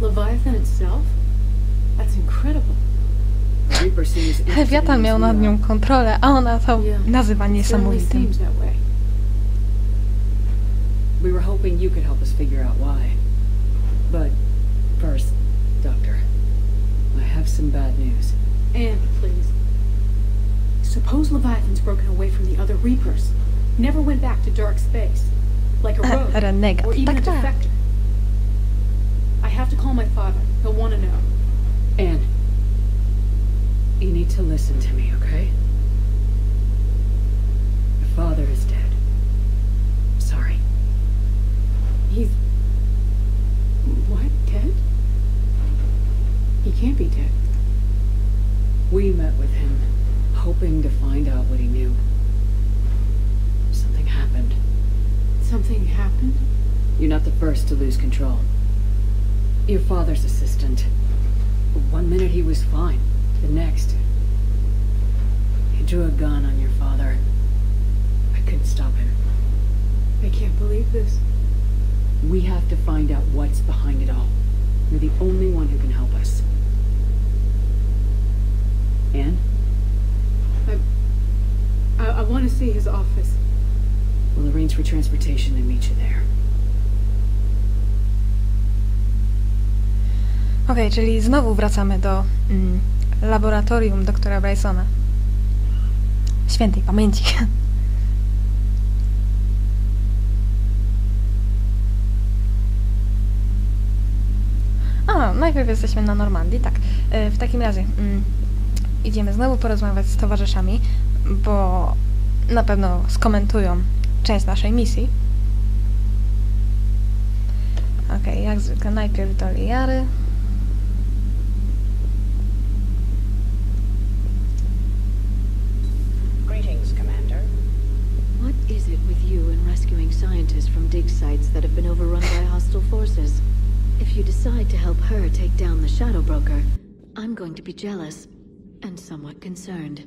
Lewiatan in miał this nad Leon. nią kontrolę, a ona to Yeah. nazywa Certainly niesamowitym. seems that way. We were hoping you could help us figure out why. But first, Doctor, I have some bad news. And, please. Suppose Leviathan's broken away from the other Reapers. Never went back to dark space. Like a rogue. Renegat. or even a Tak, tak. defector. I have to call my father. He'll want to know. Anne, you need to listen to me, okay? Your father's assistant. One minute he was fine. The next, he drew a gun on your father. I couldn't stop him. I can't believe this. We have to find out what's behind it all. You're the only one who can help us. Anne? I, I want to see his office. We'll arrange for transportation and meet you there. Okej, czyli znowu wracamy do mm, laboratorium doktora Brysona. Świętej pamięci. A, najpierw jesteśmy na Normandii, tak. E, W takim razie mm, idziemy znowu porozmawiać z towarzyszami, bo na pewno skomentują część naszej misji. Okej, jak zwykle najpierw do Liary. Scientists from dig sites that have been overrun by hostile forces? If you decide to help her take down the Shadow Broker, I'm going to be jealous and somewhat concerned.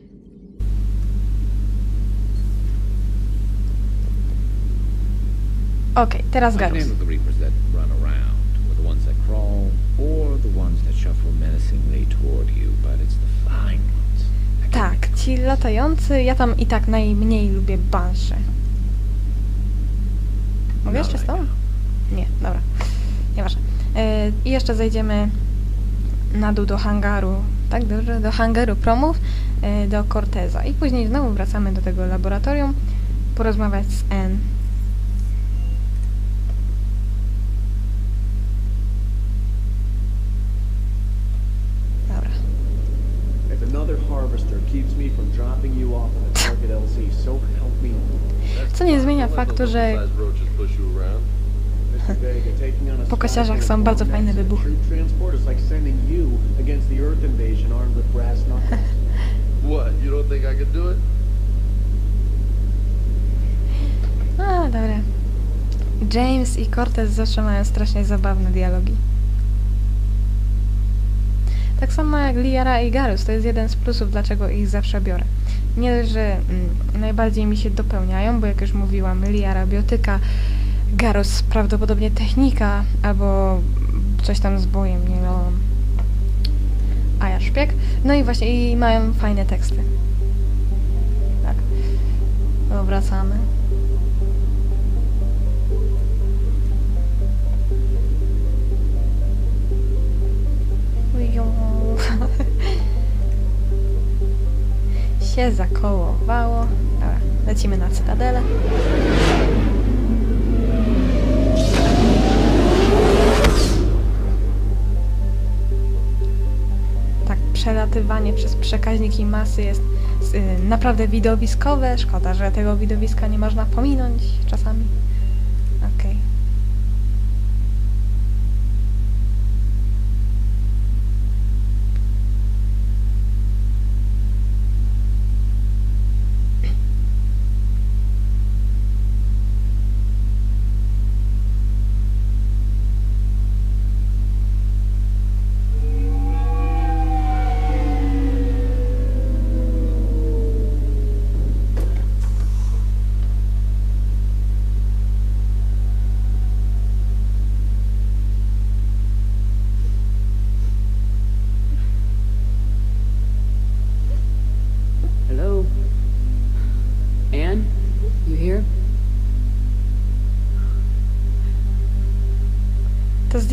Okej, teraz I can Garus. handle the reapers that run around, or the ones that crawl, or the ones that shuffle menacingly toward you, but it's the flying ones. that can Tak, ci latający, ja tam i tak najmniej lubię Banshee. Mogę jeszcze z tą? Nie, dobra. Nieważne. E, I jeszcze zejdziemy na dół do hangaru, tak dobrze? Do hangaru promów, e, do Corteza. I później znowu wracamy do tego laboratorium, porozmawiać z N. Co nie zmienia faktu, że po kosiarzach są bardzo fajne wybuchy. A, dobra. James i Cortez zawsze mają strasznie zabawne dialogi. Tak samo jak Liara i Garus, to jest jeden z plusów, dlaczego ich zawsze biorę. Nie że mm, najbardziej mi się dopełniają, bo jak już mówiłam, Liara biotyka, Garus prawdopodobnie technika, albo coś tam z bojem, nie wiem. A ja szpieg. No i właśnie, i mają fajne teksty. Tak. Wracamy. się zakołowało. Dobra, lecimy na cytadelę. Tak, przelatywanie przez przekaźniki masy jest y, naprawdę widowiskowe. Szkoda, że tego widowiska nie można pominąć czasami.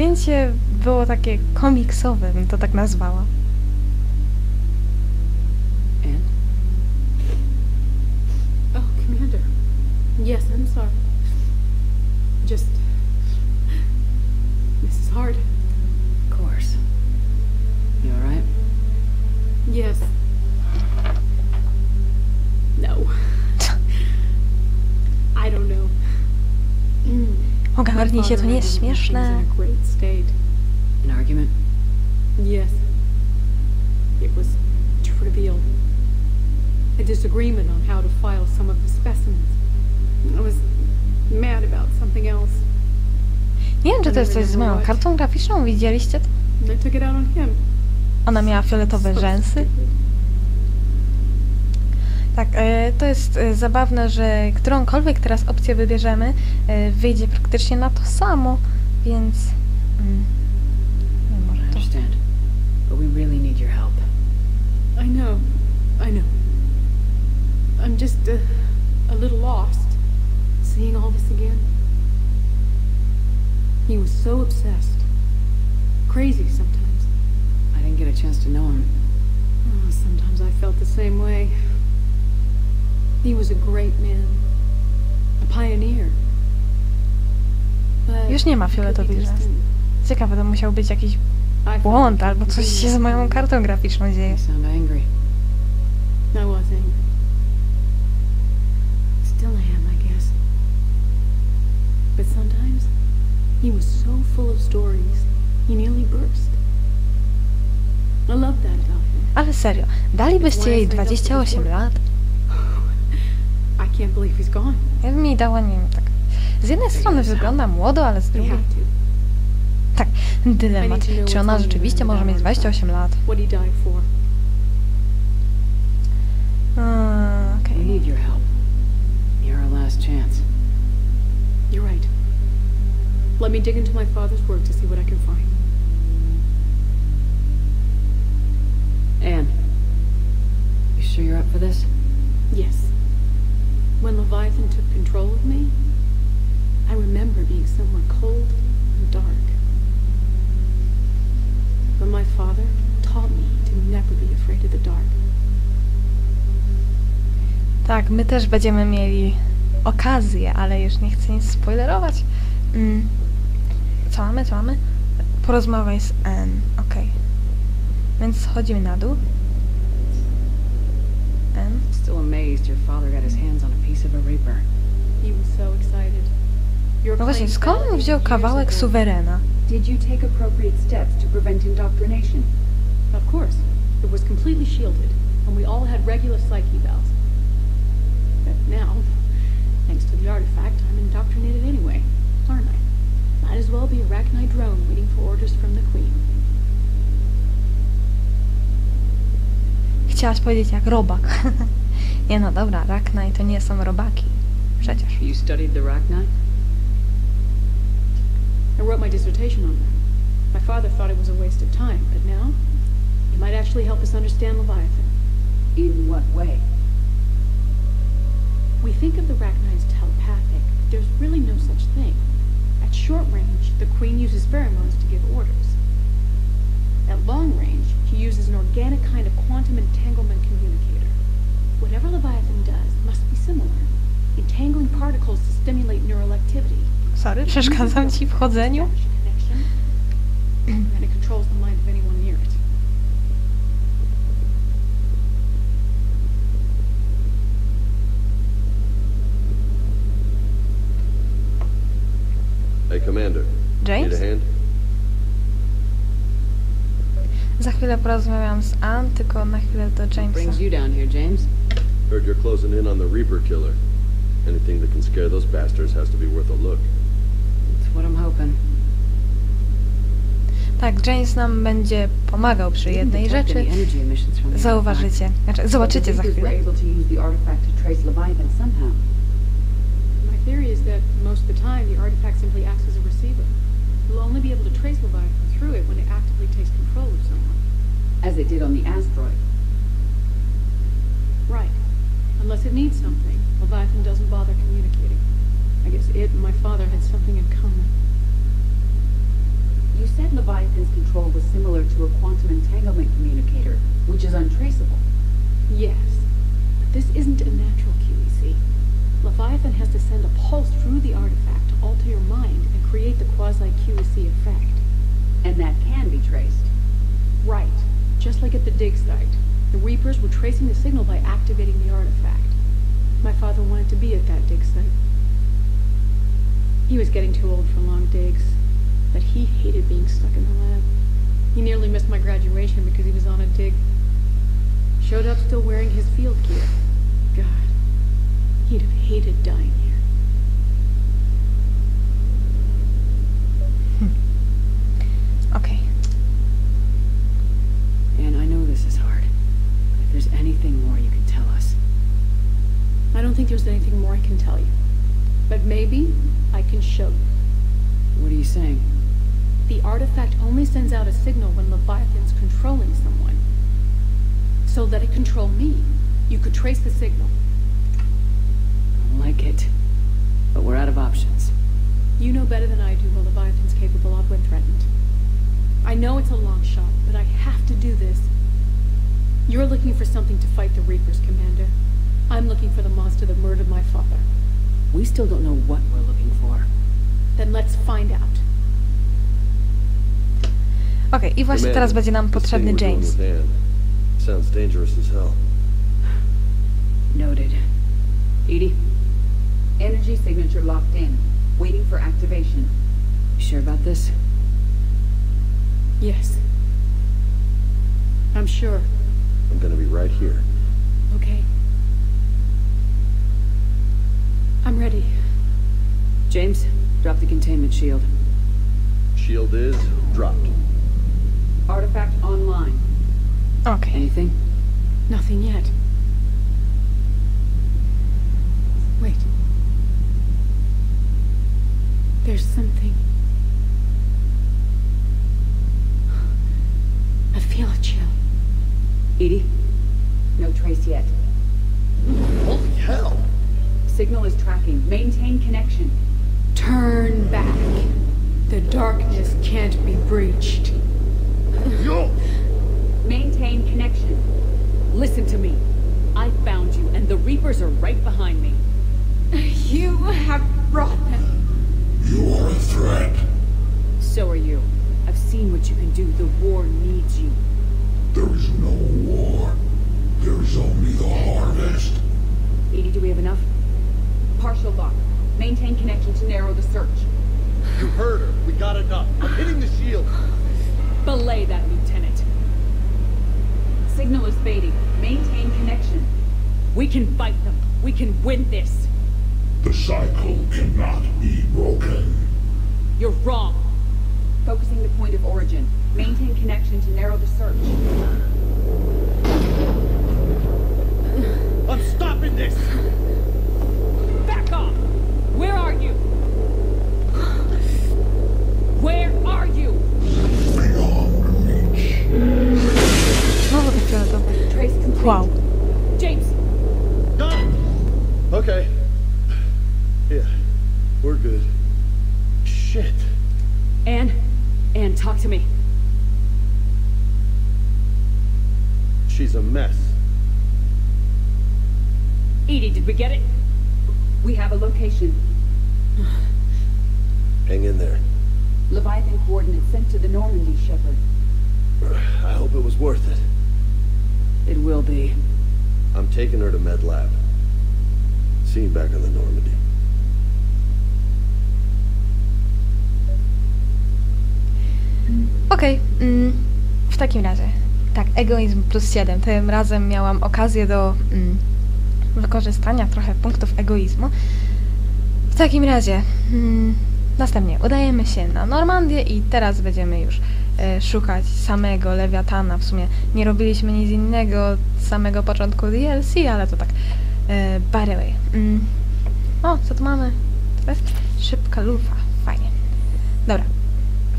Zdjęcie było takie komiksowe, bym to tak nazwała. Ogarnij się, to nie jest śmieszne. An argument? Yes. It was trivial. A disagreement on how to file some of the specimens. I was mad about something else. Nie wiem, czy to jest coś z moją kartą graficzną, widzieliście to? And I took it out on him. Ona miała fioletowe So rzęsy. Tak, e, to jest e, zabawne, że którąkolwiek teraz opcję wybierzemy, e, wyjdzie praktycznie na to samo, więc... Mm, nie może to... understand. But we really need your help. I know. I know. I'm just uh, a little lost seeing all this again. He was so obsessed. Crazy sometimes. I didn't get a chance to know him. Oh, sometimes I felt the same way. He was a great man. A pioneer. But Już nie ma fioletowych distant. Ciekawe, to musiał być jakiś błąd, albo coś się z moją kartą graficzną dzieje. You sound angry. I. Still am, I guess. But sometimes he was so full of stories, he nearly burst. I love that about him. Ale serio, dalibyście jej 28 lat? I can't believe he's gone. Ja bym jej dała, nie wiem, tak... Z jednej strony wygląda młodo, ale z We drugiej... have to. Tak, dylemat. Czy ona rzeczywiście może mieć 28 lat? What he died for. Mm, We Okej. need your help. You're our last chance. You're right. Let me dig into my father's work to see what I can find. Anne, you sure you're up for this? Tak, my też będziemy mieli okazję, ale już nie chcę nic spoilerować. Mm. Co mamy, co mamy? Porozmawiaj z Anne, okej. Więc schodzimy na dół. Anne. Still amazed your father got his hands on a piece of a Reaper. He was so excited. No właśnie, skąd on wziął kawałek suwerena? Did you take appropriate steps to prevent indoctrination? Of course. It was completely shielded, and we all had regular psyche valves. But now, thanks to the artifact, I'm indoctrinated anyway, aren't I? Might as well be a Rachni drone waiting for orders from the Queen. Chciałaś powiedzieć jak robak. nie no, dobra, Raknaj to nie są robaki. Przecież. You studied the Rachni? I wrote my dissertation on them. My father thought it was a waste of time, but now, it might actually help us understand Leviathan. In what way? We think of the Rachni as telepathic, but there's really no such thing. At short range, the Queen uses pheromones to give orders. At long range, she uses an organic kind of quantum entanglement communicator. Whatever Leviathan does must be similar, entangling particles to stimulate neural activity. Sorry, przeszkadzam ci w chodzeniu? Establish a connection, and it controls the mind of anyone near it. Hey, Commander. Need James? a hand? Za chwilę porozmawiam z Anne, tylko na chwilę do Jamesa. brings you down here, James? Heard you're closing in on the Reaper killer. Anything that can scare those bastards has to be worth a look. That's what I'm hoping. Tak, James nam będzie pomagał przy jednej rzeczy. Zauważycie, znaczy zobaczycie za chwilę. Theory is that most of the time, the artifact simply acts as a receiver. We'll only be able to trace Leviathan through it when it actively takes control of someone. As it did on the asteroid. Right. Unless it needs something, Leviathan doesn't bother communicating. I guess it and my father had something in common. You said Leviathan's control was similar to a quantum entanglement communicator, which is untraceable. Yes, but this isn't a natural. Leviathan has to send a pulse through the artifact to alter your mind and create the quasi-QEC effect. And that can be traced. Right, just like at the dig site. The Reapers were tracing the signal by activating the artifact. My father wanted to be at that dig site. He was getting too old for long digs, but he hated being stuck in the lab. He nearly missed my graduation because he was on a dig. Showed up still wearing his field gear. God, he'd have hated dying here. Hmm. Okej. And I know this is hard. But if there's anything more you can tell us. I don't think there's anything more I can tell you. But maybe I can show you. What are you saying? The artifact only sends out a signal when Leviathan's controlling someone. So let it control me. You could trace the signal. I don't like it. But we're out of options. You know better than I do what Leviathan's capable of when threatened. I know it's a long shot, but I have to do this. You're looking for something to fight the Reapers, Commander. I'm looking for the monster that murdered my father. We still don't know what we're looking for. Then let's find out. Okej, i właśnie Commander, teraz będzie nam this thing potrzebny we're doing James. with Anne Sounds dangerous as hell. Noted. Edie, Energy signature locked in, waiting for activation. you sure about this? Yes. I'm sure. I'm gonna be right here. Okay. I'm ready. James, drop the containment shield. Shield is dropped. Artifact online. Okay. Anything? Nothing yet. There's something. I feel a chill. Edie, No trace yet. Holy hell! Signal is tracking. Maintain connection. Turn back. The darkness can't be breached. Yo! Maintain connection. listen to me. I found you, and the Reapers are right behind me. You have brought them. Can win this. The cycle cannot be broken. You're wrong. Focusing the point of origin. Maintain connection to narrow the search. I'm stopping this! Back off! Where are you? Where are you? Beyond reach. Znowu te. Trace complete. Wow. We're good. Shit. Anne, Anne, talk to me. She's a mess. Edie, did we get it? We have a location. Hang in there. Leviathan coordinates sent to the Normandy, Shepard. I hope it was worth it. It will be. I'm taking her to Med Lab. See you back on the Normandy. Okej, mm, w takim razie. Tak, egoizm plus 7. Tym razem miałam okazję do mm, wykorzystania trochę punktów egoizmu. W takim razie, mm, następnie udajemy się na Normandię i teraz będziemy już e, szukać samego Lewiatana. W sumie nie robiliśmy nic innego od samego początku DLC, ale to tak e, by the way. Mm. O, co tu mamy? To jest szybka lufa. Fajnie. Dobra,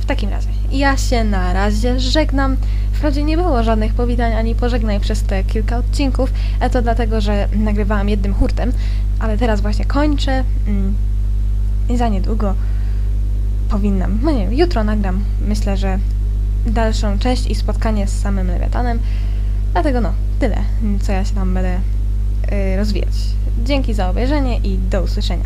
w takim razie, ja się na razie żegnam. Wprawdzie nie było żadnych powitań ani pożegnań przez te kilka odcinków, a to dlatego, że nagrywałam jednym hurtem, ale teraz właśnie kończę mm, i za niedługo powinnam, no nie jutro nagram, myślę, że dalszą część i spotkanie z samym Lewiatanem. Dlatego no, tyle, co ja się tam będę y, rozwijać. Dzięki za obejrzenie i do usłyszenia.